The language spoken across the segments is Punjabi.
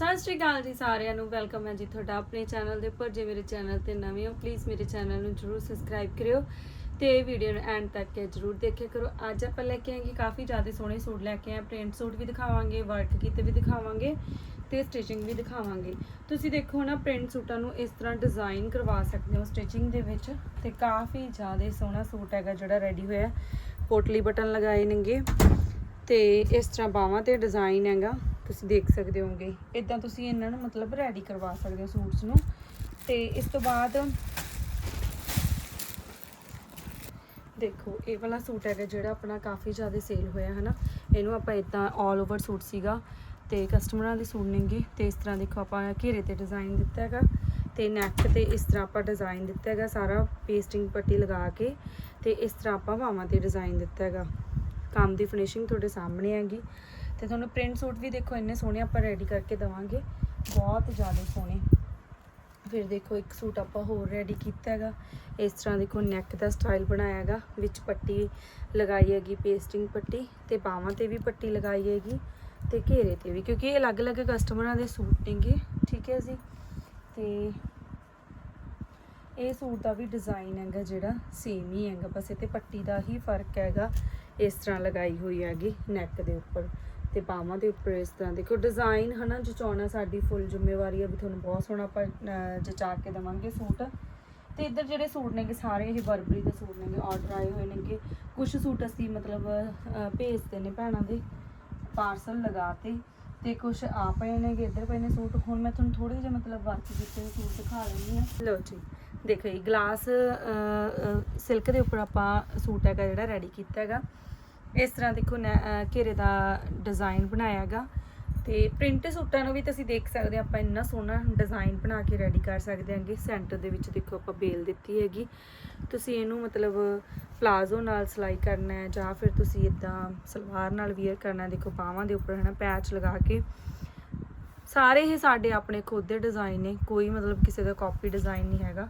ਸਤਿ ਸ਼੍ਰੀ ਅਕਾਲ ਜੀ ਸਾਰਿਆਂ ਨੂੰ, ਵੈਲਕਮ ਹੈ ਜੀ ਤੁਹਾਡਾ ਆਪਣੇ ਚੈਨਲ ਦੇ ਉੱਪਰ। ਜੇ ਮੇਰੇ ਚੈਨਲ ਤੇ ਨਵੇਂ ਹੋ ਪਲੀਜ਼ ਮੇਰੇ ਚੈਨਲ ਨੂੰ ਜਰੂਰ ਸਬਸਕ੍ਰਾਈਬ ਕਰਿਓ ਤੇ ਵੀਡੀਓ ਨੂੰ ਐਂਡ ਤੱਕ ਜਰੂਰ ਦੇਖਿਆ ਕਰੋ। ਅੱਜ ਆਪਾਂ ਲੈ ਕੇ ਆਏਗੇ ਕਾਫੀ ਜ਼ਿਆਦਾ ਸੋਹਣੇ ਸੂਟ ਲੈ ਕੇ ਆਏ ਪ੍ਰਿੰਟ ਸੂਟ ਵੀ ਦਿਖਾਵਾਂਗੇ ਵਰਕ ਕੀਤੇ ਵੀ ਦਿਖਾਵਾਂਗੇ ਤੇ ਸਟਿਚਿੰਗ ਵੀ ਦਿਖਾਵਾਂਗੇ। ਤੁਸੀਂ ਦੇਖੋ ਨਾ ਪ੍ਰਿੰਟ ਸੂਟਾਂ ਨੂੰ ਇਸ ਤਰ੍ਹਾਂ ਡਿਜ਼ਾਈਨ ਕਰਵਾ ਸਕਦੇ ਹੋ ਸਟਿਚਿੰਗ ਦੇ ਵਿੱਚ ਤੇ ਕਾਫੀ ਜ਼ਿਆਦਾ ਸੋਹਣਾ ਸੂਟ ਹੈਗਾ ਜਿਹੜਾ ਰੈਡੀ ਹੋਇਆ। ਪੋਟਲੀ ਬਟਨ ਲਗਾਏ ਨੇਗੇ ਤੇ ਇਸ ਤਰ੍ਹਾਂ ਬਾਹਾਂ ਤੇ ਡਿਜ਼ਾਈਨ ਹੈਗਾ। ਤੁਸੀਂ ਦੇਖ ਸਕਦੇ ਹੋਗੇ ਇਦਾਂ ਤੁਸੀਂ ਇਹਨਾਂ ਨੂੰ ਮਤਲਬ ਰੈਡੀ ਕਰਵਾ ਸਕਦੇ ਹੋ ਸੂਟਸ ਨੂੰ। ਤੇ ਇਸ ਤੋਂ ਬਾਅਦ ਦੇਖੋ, ਇਹ ਵਾਲਾ ਸੂਟ ਹੈਗਾ ਜਿਹੜਾ ਆਪਣਾ ਕਾਫੀ ਜ਼ਿਆਦਾ ਸੇਲ ਹੋਇਆ ਹੈ ਨਾ ਇਹਨੂੰ ਆਪਾਂ ਇਦਾਂ 올 ਓਵਰ ਸੂਟ ਸੀਗਾ। ਤੇ ਕਸਟਮਰਾਂ ਦੇ ਸੂਟ ਨੇਗੇ ਤੇ ਇਸ ਤਰ੍ਹਾਂ ਦੇਖੋ, ਆਪਾਂ ਘੇਰੇ ਤੇ ਡਿਜ਼ਾਈਨ ਦਿੱਤਾ ਹੈਗਾ। ਤੇ ਨੈਕ ਤੇ ਇਸ ਤਰ੍ਹਾਂ ਆਪਾਂ ਡਿਜ਼ਾਈਨ ਦਿੱਤਾ ਹੈਗਾ, ਸਾਰਾ ਪੇਸਟਿੰਗ ਪੱਟੀ ਲਗਾ ਕੇ। ਤੇ ਇਸ ਤਰ੍ਹਾਂ ਆਪਾਂ ਬਾਹਾਂ ਤੇ ਡਿਜ਼ਾਈਨ ਦਿੱਤਾ ਹੈਗਾ। ਕੰਮ ਦੀ ਫਿਨਿਸ਼ਿੰਗ ਤੁਹਾਡੇ ਸਾਹਮਣੇ ਹੈਗੀ। ਤੇ ਤੁਹਾਨੂੰ ਪ੍ਰਿੰਟ ਸੂਟ ਵੀ ਦੇਖੋ, ਇੰਨੇ ਸੋਹਣੇ ਆਪਾਂ ਰੈਡੀ ਕਰਕੇ ਦਵਾਂਗੇ। ਬਹੁਤ ਜ਼ਿਆਦਾ ਸੋਹਣੇ। ਫਿਰ ਦੇਖੋ, ਇੱਕ ਸੂਟ ਆਪਾਂ ਹੋਰ ਰੈਡੀ ਕੀਤਾ ਹੈਗਾ। ਇਸ ਤਰ੍ਹਾਂ ਦੇਖੋ ਨੈਕ ਦਾ ਸਟਾਈਲ ਬਣਾਇਆ ਹੈਗਾ। ਵਿੱਚ ਪੱਟੀ ਲਗਾਈ ਹੈਗੀ ਪੇਸਟਿੰਗ ਪੱਟੀ ਤੇ ਬਾਹਾਂ ਤੇ ਵੀ ਪੱਟੀ ਲਗਾਈ ਹੈਗੀ ਤੇ ਘੇਰੇ ਤੇ ਵੀ, ਕਿਉਂਕਿ ਇਹ ਅਲੱਗ-ਅਲੱਗ ਕਸਟਮਰਾਂ ਦੇ ਸੂਟ ਨੇਗੇ, ਠੀਕ ਹੈ ਜੀ? ਤੇ ਇਹ ਸੂਟ ਦਾ ਵੀ ਡਿਜ਼ਾਈਨ ਹੈਗਾ ਜਿਹੜਾ ਸੇਮ ਹੀ ਹੈਗਾ। ਬਸ ਇਹ ਤੇ ਪੱਟੀ ਦਾ ਹੀ ਫ਼ਰਕ ਹੈਗਾ, ਇਸ ਤਰ੍ਹਾਂ ਲਗਾਈ ਹੋਈ ਹੈਗੀ ਨੈਕ ਦੇ ਉੱਪਰ। ਤੇ ਬਾਹਾਂ ਦੇ ਉੱਪਰ ਇਸ ਤਰ੍ਹਾਂ ਦੇਖੋ ਡਿਜ਼ਾਈਨ ਹਨਾ ਜਚਾਉਣਾ ਸਾਡੀ ਫੁੱਲ ਜ਼ਿੰਮੇਵਾਰੀ ਹੈ ਵੀ ਤੁਹਾਨੂੰ ਬਹੁਤ ਸੋਹਣਾ ਆਪਾਂ ਜਚਾ ਕੇ ਦੇਵਾਂਗੇ ਸੂਟ। ਤੇ ਇੱਧਰ ਜਿਹੜੇ ਸੂਟ ਨੇਗੇ, ਸਾਰੇ ਇਹ ਬਰਬਰੀ ਦੇ ਸੂਟ ਨੇਗੇ ਆਰਡਰ ਆਏ ਹੋਏ ਨੇਗੇ। ਕੁਝ ਸੂਟ ਅਸੀਂ ਮਤਲਬ ਭੇਜਦੇ ਨੇ ਭੈਣਾਂ ਦੇ ਪਾਰਸਲ ਲਗਾਤੇ ਤੇ ਕੁਝ ਆ ਪਏ ਨੇਗੇ, ਇੱਧਰ ਪਏ ਨੇ ਸੂਟ। ਹੁਣ ਮੈਂ ਤੁਹਾਨੂੰ ਥੋੜੇ ਜਿਹਾ ਮਤਲਬ ਵਰਕ ਕੀਤੇ ਸੂਟ ਦਿਖਾ ਲੈਂਦੀ ਹਾਂ। ਲਓ ਜੀ, ਦੇਖੋ ਇਹ ਗਲਾਸ ਸਿਲਕ ਦੇ ਉੱਪਰ ਆਪਾਂ ਸੂਟ ਹੈਗਾ ਜਿਹੜਾ ਰੈਡੀ ਕੀਤਾ ਹੈਗਾ। ਇਸ ਤਰ੍ਹਾਂ ਦੇਖੋ ਨੈ- ਘੇਰੇ ਦਾ ਡਿਜ਼ਾਈਨ ਬਣਾਇਆ ਹੈਗਾ ਤੇ ਪ੍ਰਿੰਟ ਸੂਟਾਂ ਨੂੰ ਵੀ ਤੁਸੀਂ ਦੇਖ ਸਕਦੇ ਹੋ, ਆਪਾਂ ਇੰਨਾ ਸੋਹਣਾ ਡਿਜ਼ਾਈਨ ਬਣਾ ਕੇ ਰੈਡੀ ਕਰ ਸਕਦੇ ਹਾਂਗੇ। ਸੈਂਟਰ ਦੇ ਵਿੱਚ ਦੇਖੋ ਆਪਾਂ ਬੇਲ ਦਿੱਤੀ ਹੈਗੀ। ਤੁਸੀਂ ਇਹਨੂੰ ਮਤਲਬ ਪਲਾਜ਼ੋ ਨਾਲ ਸਿਲਾਈ ਕਰਨਾ ਹੈ ਜਾਂ ਫਿਰ ਤੁਸੀਂ ਇਦਾਂ ਸਲਵਾਰ ਨਾਲ ਵੀਅਰ ਕਰਨਾ ਦੇਖੋ ਬਾਹਾਂ ਦੇ ਉੱਪਰ ਹਨਾ ਪੈਚ ਲਗਾ ਕੇ। ਸਾਰੇ ਇਹ ਸਾਡੇ ਆਪਣੇ ਖੁਦ ਦੇ ਡਿਜ਼ਾਈਨ ਨੇ, ਕੋਈ ਮਤਲਬ ਕਿਸੇ ਦਾ ਕਾਪੀ ਡਿਜ਼ਾਈਨ ਨਹੀਂ ਹੈਗਾ।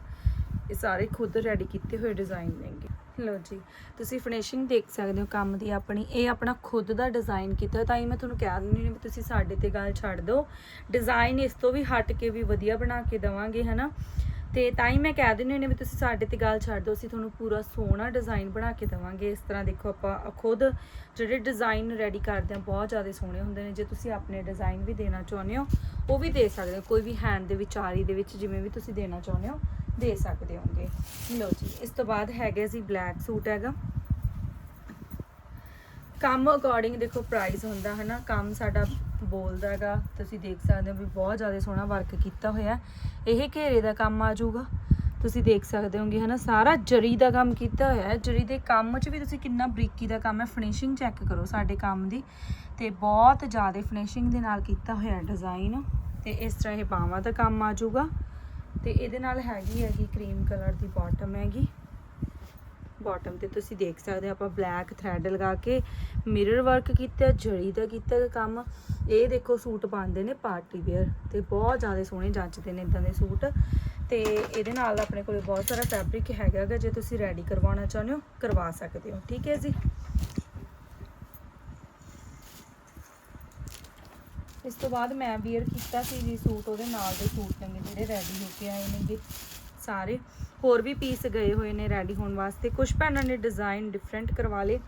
ਇਹ ਸਾਰੇ ਖੁਦ ਰੈਡੀ ਕੀਤੇ ਹੋਏ ਡਿਜ਼ਾਈਨ ਨੇਗੇ। ਲਓ ਜੀ, ਤੁਸੀਂ ਫਿਨਿਸ਼ਿੰਗ ਦੇਖ ਸਕਦੇ ਹੋ ਕੰਮ ਦੀ ਆਪਣੀ। ਇਹ ਆਪਣਾ ਖੁਦ ਦਾ ਡਿਜ਼ਾਈਨ ਕੀਤਾ, ਤਾਂ ਹੀ ਮੈਂ ਤੁਹਾਨੂੰ ਕਹਿ ਦਿੰਦੀ ਹਾਂ ਵੀ ਤੁਸੀਂ ਸਾਡੇ ਤੇ ਗੱਲ ਛੱਡ ਦਿਓ। ਡਿਜ਼ਾਈਨ ਇਸ ਤੋਂ ਵੀ ਹਟ ਕੇ ਵੀ ਵਧੀਆ ਬਣਾ ਕੇ ਦਵਾਂਗੇ, ਹਨਾ? ਤੇ ਤਾਂ ਹੀ ਮੈਂ ਕਹਿ ਦਿੰਦੀ ਹਾਂ ਵੀ ਤੁਸੀਂ ਸਾਡੇ ਤੇ ਗੱਲ ਛੱਡ ਦਿਓ, ਅਸੀਂ ਤੁਹਾਨੂੰ ਪੂਰਾ ਸੋਹਣਾ ਡਿਜ਼ਾਈਨ ਬਣਾ ਕੇ ਦਵਾਂਗੇ। ਇਸ ਤਰ੍ਹਾਂ ਦੇਖੋ ਆਪਾਂ ਖੁਦ ਜਿਹੜੇ ਡਿਜ਼ਾਈਨ ਰੈਡੀ ਕਰਦੇ ਹਾਂ, ਬਹੁਤ ਜ਼ਿਆਦਾ ਸੋਹਣੇ ਹੁੰਦੇ ਨੇ। ਜੇ ਤੁਸੀਂ ਆਪਣੇ ਡਿਜ਼ਾਈਨ ਵੀ ਦੇਣਾ ਚਾਹੁੰਦੇ ਹੋ, ਉਹ ਵੀ ਦੇ ਸਕਦੇ ਹੋ। ਕੋਈ ਵੀ ਹੈਂਡ ਦੇ ਵਿੱਚ, ਆਰੀ ਦੇ ਵਿੱਚ, ਜਿਵੇਂ ਵੀ ਤੁਸੀਂ ਦੇਣਾ ਚਾਹੁੰਦੇ ਹੋ ਦੇ ਸਕਦੇ ਹੋਗੇ ਲਓ ਜੀ, ਇਸ ਤੋਂ ਬਾਅਦ ਹੈਗੇ ਜੀ ਬਲੈਕ ਸੂਟ ਹੈਗਾ। ਕੰਮ ਅਕੋਰਡਿੰਗ ਦੇਖੋ ਪ੍ਰਾਈਸ ਹੁੰਦਾ ਹੈ ਨਾ ਕੰਮ ਸਾਡਾ ਬੋਲਦਾ ਹੈਗਾ। ਤੁਸੀਂ ਦੇਖ ਸਕਦੇ ਹੋ ਵੀ ਬਹੁਤ ਜ਼ਿਆਦਾ ਸੋਹਣਾ ਵਰਕ ਕੀਤਾ ਹੋਇਆ। ਇਹ ਘੇਰੇ ਦਾ ਕੰਮ ਆ ਜਾਊਗਾ। ਤੁਸੀਂ ਦੇਖ ਸਕਦੇ ਹੋਗੇ ਹਨਾ, ਸਾਰਾ ਜਰੀ ਦਾ ਕੰਮ ਕੀਤਾ ਹੋਇਆ ਹੈ। ਜਰੀ ਦੇ ਕੰਮ 'ਚ ਵੀ ਤੁਸੀਂ ਕਿੰਨਾ ਬਰੀਕੀ ਦਾ ਕੰਮ ਹੈ। ਫਿਨਿਸ਼ਿੰਗ ਚੈੱਕ ਕਰੋ ਸਾਡੇ ਕੰਮ ਦੀ। ਤੇ ਬਹੁਤ ਜ਼ਿਆਦਾ ਫਿਨਿਸ਼ਿੰਗ ਦੇ ਨਾਲ ਕੀਤਾ ਹੋਇਆ ਡਿਜ਼ਾਈਨ ਤੇ ਇਸ ਤਰ੍ਹਾਂ ਇਹ ਬਾਹਾਂ ਦਾ ਕੰਮ ਆ ਜਾਊਗਾ। ਤੇ ਇਹਦੇ ਨਾਲ ਹੈਗੀ ਹੈਗੀ ਕਰੀਮ ਕਲਰ ਦੀ ਬਾਟਮ ਹੈਗੀ। ਬਾਟਮ ਤੇ ਤੁਸੀਂ ਦੇਖ ਸਕਦੇ ਹੋ, ਆਪਾਂ ਬਲੈਕ ਥ੍ਰੈਡ ਲਗਾ ਕੇ ਮਿਰਰ ਵਰਕ ਕੀਤਾ, ਜੜੀ ਦਾ ਕੀਤਾ ਕੰਮ। ਇਹ ਦੇਖੋ ਸੂਟ ਪਾਉਂਦੇ ਨੇ ਪਾਰਟੀ ਵੇਅਰ ਤੇ ਬਹੁਤ ਜ਼ਿਆਦਾ ਸੋਹਣੇ ਜੱਚਦੇ ਨੇ ਇਦਾਂ ਦੇ ਸੂਟ। ਤੇ ਇਹਦੇ ਨਾਲ ਆਪਣੇ ਕੋਲ ਬਹੁਤ ਸਾਰਾ ਫੈਬਰਿਕ ਹੈਗਾ ਜੇ ਤੁਸੀਂ ਰੈਡੀ ਕਰਵਾਉਣਾ ਚਾਹੁੰਦੇ ਹੋ, ਕਰਵਾ ਸਕਦੇ ਹੋ। ਠੀਕ ਹੈ ਜੀ? ਇਸ ਤੋਂ ਬਾਅਦ ਮੈਂ ਵੀਅਰ ਕੀਤਾ ਸੀ ਜੀ ਸੂਟ, ਉਹਦੇ ਨਾਲ ਦੇ ਸੂਟ ਨੇ ਜਿਹੜੇ ਰੈਡੀ ਹੋ ਕੇ ਆਏ ਨੇਗੇ ਸਾਰੇ। ਹੋਰ ਵੀ ਪੀਸ ਗਏ ਹੋਏ ਨੇ ਰੈਡੀ ਹੋਣ ਵਾਸਤੇ। ਕੁਝ ਭੈਣਾਂ ਨੇ ਡਿਜ਼ਾਈਨ ਡਿਫਰੈਂਟ ਕਰਵਾ ਲਏ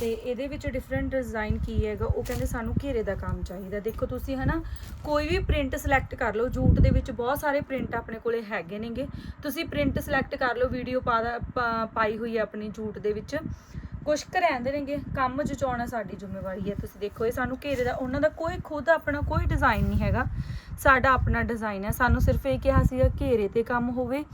ਤੇ ਇਹਦੇ ਵਿੱਚ ਡਿਫਰੈਂਟ ਡਿਜ਼ਾਈਨ ਕੀ ਹੈਗਾ, ਉਹ ਕਹਿੰਦੇ ਸਾਨੂੰ ਘੇਰੇ ਦਾ ਕੰਮ ਚਾਹੀਦਾ। ਦੇਖੋ ਤੁਸੀਂ ਹਨਾ, ਕੋਈ ਵੀ ਪ੍ਰਿੰਟ ਸਿਲੈਕਟ ਕਰ ਲਓ, ਜੂਟ ਦੇ ਵਿੱਚ ਬਹੁਤ ਸਾਰੇ ਪ੍ਰਿੰਟ ਆਪਣੇ ਕੋਲੇ ਹੈਗੇ ਨੇਗੇ। ਤੁਸੀਂ ਪ੍ਰਿੰਟ ਸਿਲੈਕਟ ਕਰ ਲਓ ਵੀਡੀਓ ਪਾਈ ਹੋਈ ਹੈ ਆਪਣੀ ਜੂਟ ਦੇ ਵਿੱਚ। ਕੁਛ ਕੁ ਰਹਿੰਦੇ ਨੇਗੇ, ਕੰਮ ਜਚਾਉਣਾ ਸਾਡੀ ਜ਼ਿੰਮੇਵਾਰੀ ਹੈ, ਤੁਸੀਂ ਦੇਖੋ ਇਹ ਸਾਨੂੰ ਘੇਰੇ ਦਾ, ਉਹਨਾਂ ਦਾ ਕੋਈ ਖੁਦ ਆਪਣਾ ਕੋਈ ਡਿਜ਼ਾਈਨ ਨਹੀਂ ਹੈਗਾ, ਸਾਡਾ ਆਪਣਾ ਡਿਜ਼ਾਈਨ ਹੈ, ਸਾਨੂੰ ਸਿਰਫ ਇਹ ਕਿਹਾ ਸੀਗਾ ਘੇਰੇ ਤੇ ਕੰਮ ਹੋਵੇ,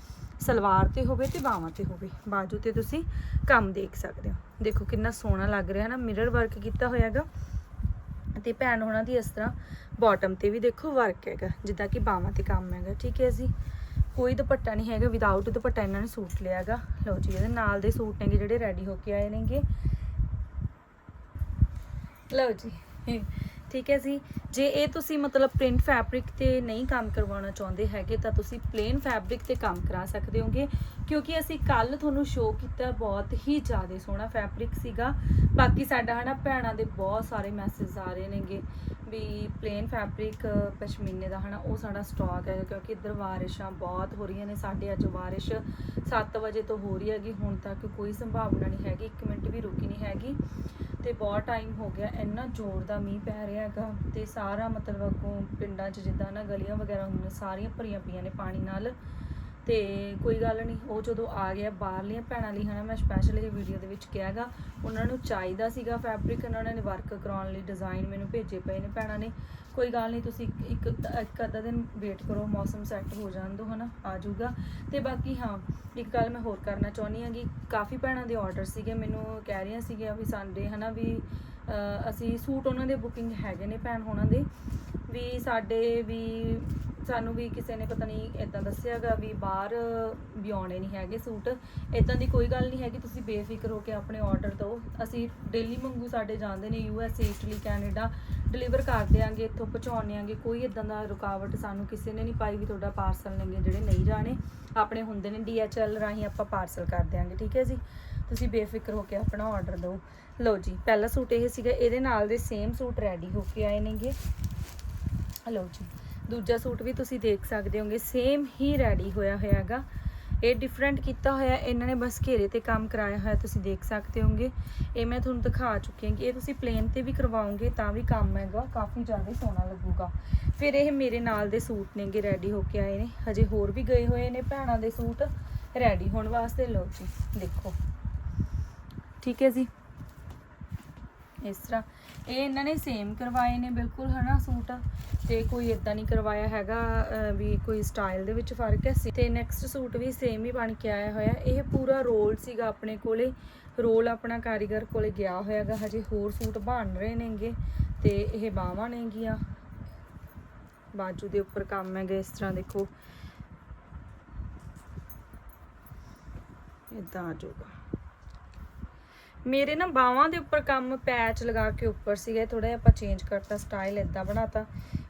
ਸਲਵਾਰ ਤੇ ਹੋਵੇ ਤੇ ਬਾਹਾਂ ਤੇ ਹੋਵੇ, ਬਾਜੂ ਤੇ ਤੁਸੀਂ ਕੰਮ ਦੇਖ ਸਕਦੇ ਹੋ। ਦੇਖੋ ਕਿੰਨਾ ਸੋਹਣਾ ਲੱਗ ਰਿਹਾ ਨਾ ਮਿਰਰ ਵਰਕ ਕੀਤਾ ਹੋਇਆ ਹੈਗਾ, ਤੇ ਭੈਣ ਹੋਣਾ ਦੀ ਇਸ ਤਰ੍ਹਾਂ ਬਾਟਮ ਤੇ ਵੀ ਦੇਖੋ ਵਰਕ ਹੈਗਾ, ਜਿੱਦਾਂ ਕਿ ਬਾਹਾਂ ਤੇ ਕੰਮ ਹੈਗਾ, ਠੀਕ ਹੈ ਜੀ? ਕੋਈ ਦੁਪੱਟਾ ਨਹੀਂ ਹੈਗਾ ਵਿਦਆਊਟ ਦੁਪੱਟਾ ਇਹਨਾਂ ਨੇ ਸੂਟ ਲਿਆਗਾ ਲਓ ਜੀ, ਇਹਦੇ ਨਾਲ ਦੇ ਸੂਟ ਨੇਗੇ ਜਿਹੜੇ ਰੈਡੀ ਹੋ ਕੇ ਆਏ ਨੇਗੇ। ਲਓ ਜੀ, ਠੀਕ ਹੈ ਜੀ। ਜੇ ਇਹ ਤੁਸੀਂ ਮਤਲਬ ਪ੍ਰਿੰਟ ਫੈਬਰਿਕ ਤੇ ਨਹੀਂ ਕੰਮ ਕਰਵਾਉਣਾ ਚਾਹੁੰਦੇ ਹੈਗੇ, ਤਾਂ ਤੁਸੀਂ ਪਲੇਨ ਫੈਬਰਿਕ ਤੇ ਕੰਮ ਕਰਾ ਸਕਦੇ ਹੋਗੇ। ਕਿਉਂਕਿ ਅਸੀਂ ਕੱਲ ਤੁਹਾਨੂੰ ਸ਼ੋਅ ਕੀਤਾ ਬਹੁਤ ਹੀ ਜ਼ਿਆਦਾ ਸੋਹਣਾ ਫੈਬਰਿਕ ਸੀਗਾ। ਬਾਕੀ ਸਾਡਾ ਹਨਾ ਭੈਣਾਂ ਦੇ ਬਹੁਤ ਸਾਰੇ ਮੈਸੇਜ ਆ ਰਹੇ ਨੇਗੇ ਵੀ ਪਲੇਨ ਫੈਬਰਿਕ ਪਸ਼ਮੀਨੇ ਦਾ ਹਨਾ ਉਹ ਸਾਡਾ ਸਟਾਕ ਹੈ ਕਿਉਂਕਿ ਇੱਧਰ ਬਾਰਿਸ਼ਾਂ ਬਹੁਤ ਹੋ ਰਹੀਆਂ ਨੇ, ਸਾਡੇ ਅੱਜ ਬਾਰਿਸ਼ 7 ਵਜੇ ਤੋਂ ਹੋ ਰਹੀ ਹੈਗੀ, ਹੁਣ ਤੱਕ ਕੋਈ ਸੰਭਾਵਨਾ ਨਹੀਂ ਹੈਗੀ 1 ਮਿੰਟ ਵੀ ਰੁਕੀ ਨਹੀਂ ਹੈਗੀ। ਤੇ ਬਹੁਤ ਟਾਈਮ ਹੋ ਗਿਆ, ਇੰਨਾ ਜ਼ੋਰ ਦਾ ਮੀਂਹ ਪੈ ਰਿਹਾ ਹੈਗਾ ਤੇ ਸਾਰਾ ਮਤਲਬ ਅੱਗੋਂ ਪਿੰਡਾਂ 'ਚ ਜਿੱਦਾਂ ਨਾ ਗਲੀਆਂ ਵਗੈਰਾ ਹੁੰਦੀਆਂ, ਸਾਰੀਆਂ ਭਰੀਆਂ ਪਈਆਂ ਨੇ ਪਾਣੀ ਨਾਲ। ਤੇ ਕੋਈ ਗੱਲ ਨਹੀਂ, ਉਹ ਜਦੋਂ ਆ ਗਿਆ ਬਾਹਰਲੀਆਂ ਭੈਣਾਂ ਲਈ ਹਨਾ ਮੈਂ ਸਪੈਸ਼ਲ ਇਹ ਵੀਡੀਓ ਦੇ ਵਿੱਚ ਕਿਹਾਗਾ ਉਹਨਾਂ ਨੂੰ ਚਾਹੀਦਾ ਸੀਗਾ ਫੈਬਰਿਕ ਉਹਨਾਂ ਨੇ ਵਰਕ ਕਰਾਉਣ ਲਈ ਡਿਜ਼ਾਈਨ ਮੈਨੂੰ ਭੇਜੇ ਪਏ ਨੇ ਭੈਣਾਂ ਨੇ। ਕੋਈ ਗੱਲ ਨਹੀਂ, ਤੁਸੀਂ ਇੱਕ ਇੱਕ ਅੱਧਾ ਦਿਨ ਵੇਟ ਕਰੋ, ਮੌਸਮ ਸੈੱਟ ਹੋ ਜਾਣ ਦਿਓ ਹਨਾ, ਆ ਜਾਊਗਾ। ਤੇ ਬਾਕੀ ਹਾਂ, ਇੱਕ ਗੱਲ ਮੈਂ ਹੋਰ ਕਰਨਾ ਚਾਹੁੰਦੀ ਹਾਂ ਕਿ ਕਾਫੀ ਭੈਣਾਂ ਦੇ ਆਰਡਰ ਸੀਗੇ, ਮੈਨੂੰ ਕਹਿ ਰਹੀਆਂ ਸੀਗੀਆਂ ਵੀ ਸਾਡੇ ਹਨਾ ਵੀ ਅਸੀਂ ਸੂਟ ਉਹਨਾਂ ਦੇ ਬੁਕਿੰਗ ਹੈਗੇ ਨੇ ਭੈਣ ਹੋਣਾ ਦੇ। ਵੀ ਸਾਡੇ ਵੀ ਸਾਨੂੰ ਵੀ ਕਿਸੇ ਨੇ ਪਤਾ ਨਹੀਂ ਇਦਾਂ ਦੱਸਿਆਗਾ ਵੀ ਬਾਹਰ ਵੀ ਆਉਣੇ ਨਹੀਂ ਹੈਗੇ ਸੂਟ। ਇਦਾਂ ਦੀ ਕੋਈ ਗੱਲ ਨਹੀਂ ਹੈਗੀ, ਤੁਸੀਂ ਬੇਫਿਕਰ ਹੋ ਕੇ ਆਪਣੇ ਆਰਡਰ ਦਿਓ। ਅਸੀਂ ਡੇਲੀ ਮੰਗੂ ਸਾਡੇ ਜਾਂਦੇ ਨੇ U S A Italy Canada deliver ਕਰ ਦਿਆਂਗੇ, ਇੱਥੋਂ ਪਹੁੰਚਾਉਣੇ ਆਂਗੇ ਕੋਈ ਇਦਾਂ ਦਾ ਰੁਕਾਵਟ ਸਾਨੂੰ ਕਿਸੇ ਨੇ ਨਹੀਂ ਪਾਈ ਵੀ ਤੁਹਾਡਾ ਪਾਰਸਲ ਨੇਗੇ ਜਿਹੜੇ ਨਹੀਂ ਜਾਣੇ। ਆਪਣੇ ਹੁੰਦੇ ਨੇ ਡੀਐਚਐਲ ਰਾਹੀਂ ਆਪਾਂ ਪਾਰਸਲ ਕਰ ਦਿਆਂਗੇ, ਠੀਕ ਹੈ ਜੀ? ਤੁਸੀਂ ਬੇਫਿਕਰ ਹੋ ਕੇ ਆਪਣਾ ਆਰਡਰ ਦਿਓ। ਲਓ ਜੀ, ਪਹਿਲਾ ਸੂਟ ਇਹ ਸੀਗਾ, ਇਹਦੇ ਨਾਲ ਦੇ ਸੇਮ ਸੂਟ ਰੈਡੀ ਹੋ ਕੇ ਆਏ ਨੇਗੇ। ਲਓ ਜੀ, ਦੂਜਾ ਸੂਟ ਵੀ ਤੁਸੀਂ ਦੇਖ ਸਕਦੇ ਹੋਗੇ ਸੇਮ ਹੀ ਰੈਡੀ ਹੋਇਆ ਹੋਇਆ ਹੈਗਾ ਇਹ ਡਿਫਰੈਂਟ ਕੀਤਾ ਹੋਇਆ, ਇਹਨਾਂ ਨੇ ਬਸ ਘੇਰੇ ਤੇ ਕੰਮ ਕਰਾਇਆ ਹੋਇਆ, ਤੁਸੀਂ ਦੇਖ ਸਕਦੇ ਹੋਗੇ। ਇਹ ਮੈਂ ਤੁਹਾਨੂੰ ਦਿਖਾ ਚੁੱਕੀ ਹਾਂ ਕਿ ਇਹ ਤੁਸੀਂ ਪਲੇਨ ਤੇ ਵੀ ਕਰਵਾਓਗੇ, ਤਾਂ ਵੀ ਕੰਮ ਹੈਗਾ, ਕਾਫੀ ਜ਼ਿਆਦਾ ਸੋਹਣਾ ਲੱਗੂਗਾ। ਫਿਰ ਇਹ ਮੇਰੇ ਨਾਲ ਦੇ ਸੂਟ ਨੇਗੇ ਰੈਡੀ ਹੋ ਕੇ ਆਏ ਨੇ। ਹਜੇ ਹੋਰ ਵੀ ਗਏ ਹੋਏ ਨੇ ਭੈਣਾਂ ਦੇ ਸੂਟ ਰੈਡੀ ਹੋਣ ਵਾਸਤੇ। ਲਓ ਜੀ, ਦੇਖੋ। ਠੀਕ ਹੈ ਜੀ। ਇਸ ਤਰ੍ਹਾਂ। ਇਹ ਇਹਨਾਂ ਨੇ ਸੇਮ ਕਰਵਾਏ ਨੇ ਬਿਲਕੁਲ, ਹਨਾ, ਸੂਟ। ਤੇ ਕੋਈ ਇਦਾਂ ਨਹੀਂ ਕਰਵਾਇਆ ਹੈਗਾ ਵੀ ਕੋਈ ਸਟਾਈਲ ਦੇ ਵਿੱਚ ਫ਼ਰਕ ਹੈ। ਤੇ ਨੈਕਸਟ ਸੂਟ ਵੀ ਸੇਮ ਹੀ ਬਣ ਕੇ ਆਇਆ ਹੋਇਆ। ਇਹ ਪੂਰਾ ਰੋਲ ਸੀਗਾ ਆਪਣੇ ਕੋਲੇ। ਰੋਲ ਆਪਣਾ ਕਾਰੀਗਰ ਕੋਲੇ ਗਿਆ ਹੋਇਆਗਾ, ਹਜੇ ਹੋਰ ਸੂਟ ਬਣ ਰਹੇ ਨੇਗੇ। ਤੇ ਇਹ ਬਾਹਾਂ ਨੇਗੀਆਂ। ਬਾਜੂ ਦੇ ਉੱਪਰ ਕੰਮ ਹੈਗਾ ਇਸ ਤਰ੍ਹਾਂ, ਦੇਖੋ। ਇਦਾਂ ਆ ਜਾਊਗਾ। ਮੇਰੇ ਨਾ ਬਾਹਾਂ ਦੇ ਉੱਪਰ ਕੰਮ ਪੈਚ ਲਗਾ ਕੇ ਉੱਪਰ ਸੀਗਾ ਥੋੜਾ ਜਿਹਾ ਆਪਾਂ ਚੇਂਜ ਕਰਤਾ ਸਟਾਈਲ ਇਦਾਂ ਬਣਾਤਾ।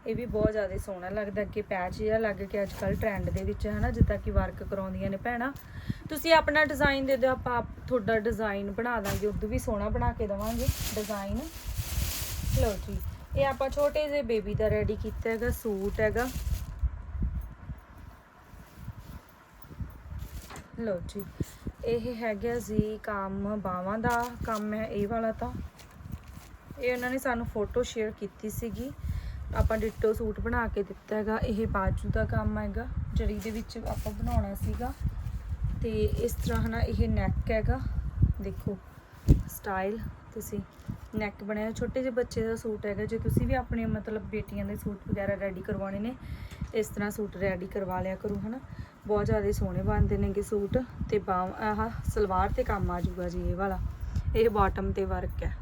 ਇਹ ਵੀ ਬਹੁਤ ਜ਼ਿਆਦਾ ਸੋਹਣਾ ਲੱਗਦਾ, ਅੱਗੇ ਪੈਚ ਜਿਹਾ ਲੱਗ ਕੇ ਅੱਜ ਕੱਲ ਟ੍ਰੈਂਡ ਦੇ ਵਿੱਚ ਹੈ ਨਾ ਜਿੱਦਾਂ ਕਿ ਵਰਕ ਕਰਾਉਂਦੀਆਂ ਨੇ ਭੈਣਾਂ। ਤੁਸੀਂ ਆਪਣਾ ਡਿਜ਼ਾਈਨ ਦੇ ਦਿਓ, ਆਪਾਂ ਆਪ- ਤੁਹਾਡਾ ਡਿਜ਼ਾਈਨ ਬਣਾ ਦਾਂਗੇ, ਉਦੋਂ ਵੀ ਸੋਹਣਾ ਬਣਾ ਕੇ ਦਵਾਂਗੇ ਡਿਜ਼ਾਈਨ ਲਓ ਜੀ, ਇਹ ਆਪਾਂ ਛੋਟੇ ਜਿਹੇ ਬੇਬੀ ਦਾ ਰੈਡੀ ਕੀਤਾ ਹੈਗਾ, ਸੂਟ ਹੈਗਾ। ਲਓ ਜੀ ਇਹ ਹੈਗਾ ਜੀ ਕੰਮ ਬਾਵਾਂ ਦਾ, ਕੰਮ ਹੈ ਇਹ ਵਾਲਾ ਤਾਂ। ਇਹ ਉਹਨਾਂ ਨੇ ਸਾਨੂੰ ਫੋਟੋ ਸ਼ੇਅਰ ਕੀਤੀ ਸੀਗੀ। ਆਪਾਂ ਡਿੱਟੋ ਸੂਟ ਬਣਾ ਕੇ ਦਿੱਤਾ ਹੈਗਾ, ਇਹ ਬਾਜੂ ਦਾ ਕੰਮ ਹੈਗਾ ਜਰੀ ਦੇ ਵਿੱਚ ਆਪਾਂ ਬਣਾਉਣਾ ਸੀਗਾ। ਤੇ ਇਸ ਤਰ੍ਹਾਂ ਹਨਾ ਇਹ ਨੈਕ ਹੈਗਾ, ਦੇਖੋ ਸਟਾਈਲ ਤੁਸੀਂ ਨੈਕ ਬਣਿਆ ਛੋਟੇ ਜਿਹੇ ਬੱਚੇ ਦਾ ਸੂਟ ਹੈਗਾ, ਜੇ ਤੁਸੀਂ ਵੀ ਆਪਣੇ ਮਤਲਬ ਬੇਟੀਆਂ ਦੇ ਸੂਟ ਵਗੈਰਾ ਰੈਡੀ ਕਰਵਾਉਣੇ ਨੇ, ਇਸ ਤਰ੍ਹਾਂ ਸੂਟ ਰੈਡੀ ਕਰਵਾ ਲਿਆ ਕਰੋ, ਹਨਾ। ਬਹੁਤ ਜ਼ਿਆਦਾ ਸੋਹਣੇ ਬਣਦੇ ਨੇਗੇ ਸੂਟ ਤੇ ਬਾਹ, ਆਹ ਸਲਵਾਰ ਤੇ ਕੰਮ ਆ ਜਾਊਗਾ ਜੀ ਇਹ ਵਾਲਾ। ਇਹ ਬਾਟਮ ਤੇ ਵਰਕ ਹੈ।